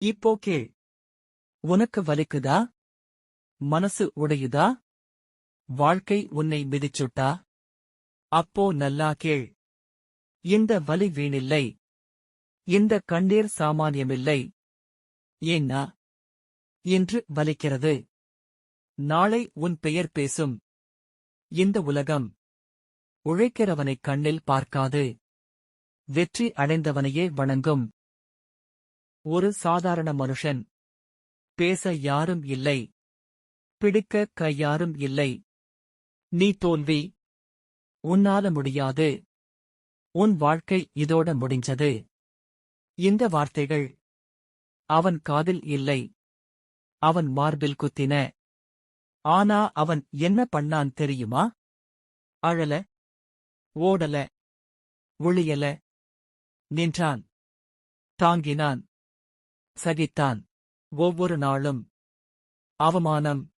இப்போ கேள் உனக்கு வலிக்குதா? மனசு உடையுதா? வாழ்க்கை உன்னை மிதிச்சுட்டா? அப்போ நல்லா கேள். இந்த வலி வீணில்லை. இந்த கண்ணீர் சாமானியமில்லை. ஏன்னா இன்று வலிக்கிறது. நாளை உன் பெயர் பேசும். இந்த உலகம் உழைக்கிறவனை கண்ணில் பார்க்காது. வெற்றி அடைந்தவனையே வணங்கும். ஒரு சாதாரண மனுஷன். பேச யாரும் இல்லை. பிடிக்க கையாரும் இல்லை. நீ தோல்வி. உன்னால முடியாது. உன் வாழ்க்கை இதோட முடிஞ்சது. இந்த வார்த்தைகள். அவன் காதில் இல்லை. அவன் மார்பில் குத்தின. ஆனா அவன் என்ன பண்ணான் தெரியுமா? அழல. ஓடல. ஒளியல நின்றான். தாங்கினான். சகித்தான். ஒவ்வொரு நாளும் அவமானம்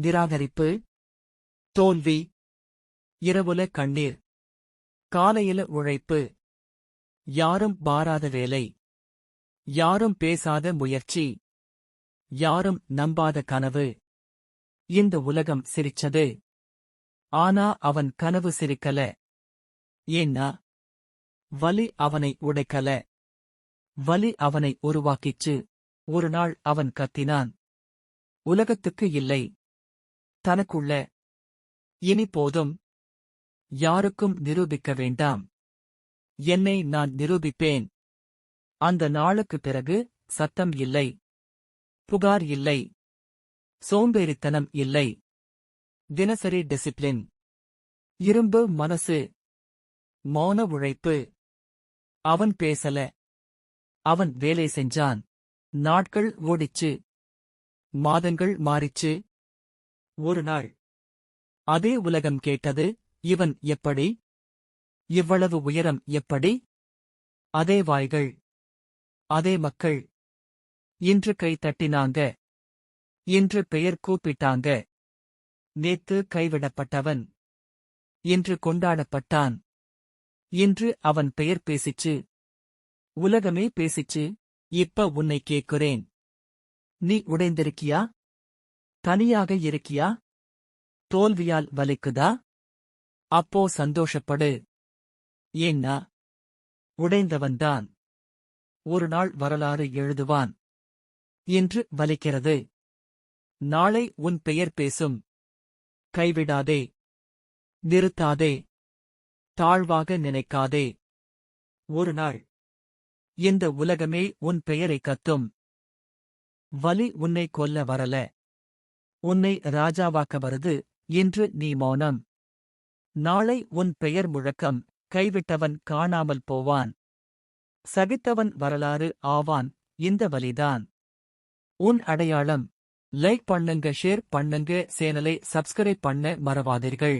நிராகரிப்பு தோல்வி இரவுல கண்ணீர் காலையில உழைப்பு யாரும் பாராத வேலை யாரும் பேசாத முயற்சி யாரும் நம்பாத கனவு. இந்த உலகம் சிரிச்சது. ஆனா அவன் கனவு சிரிக்கல. ஏன்னா வலி அவனை உடைக்கல. வலி அவனை உருவாக்கிச்சு ஒரு நாள் அவன் கத்தினான். உலகத்துக்கு இல்லை. தனக்குள்ள. இனி போதும். யாருக்கும் நிரூபிக்க வேண்டாம். என்னை நான் நிரூபிப்பேன். அந்த நாளுக்குப் பிறகு சத்தம் இல்லை. புகார் இல்லை. சோம்பேறித்தனம் இல்லை. தினசரி டிசிப்ளின். இரும்பு மனசு. மௌன உழைப்பு. அவன் பேசல. அவன் வேலை செஞ்சான். நாட்கள் ஓடிச்சு. மாதங்கள் மாறிச்சு. ஒரு நாள். அதே உலகம் கேட்டது இவன் எப்படி? இவ்வளவு உயரம் எப்படி? அதே வாய்கள். அதே மக்கள். இன்று கை தட்டினாங்க. இன்று பெயர் கூப்பிட்டாங்க. நேத்து கைவிடப்பட்டவன். இன்று கொண்டாடப்பட்டான். இன்று அவன் பெயர் பேசிச்சு. உலகமே பேசிச்சு இப்ப உன்னை கேட்கிறேன். நீ உடைந்திருக்கியா? தனியாக இருக்கியா? தோல்வியால் வலிக்குதா? அப்போ சந்தோஷப்படு. ஏன்னா உடைந்தவன்தான். ஒரு நாள் வரலாறு எழுதுவான். என்று வலிக்கிறது. நாளை உன் பெயர் பேசும். கைவிடாதே. நிறுத்தாதே. தாழ்வாக நினைக்காதே. ஒரு நாள் இந்த உலகமே உன் பெயரை கத்தும். வலி உன்னை கொல்ல வரல. உன்னை ராஜாவாக்க வருது இன்று நீ மௌனம். நாளை உன் பெயர் முழக்கம் கைவிட்டவன் காணாமல் போவான். சகித்தவன் வரலாறு ஆவான் இந்த வலிதான். உன் அடையாளம் லைக் பண்ணுங்க ஷேர் பண்ணுங்க சேனலை சப்ஸ்கிரைப் பண்ண மறவாதீர்கள்.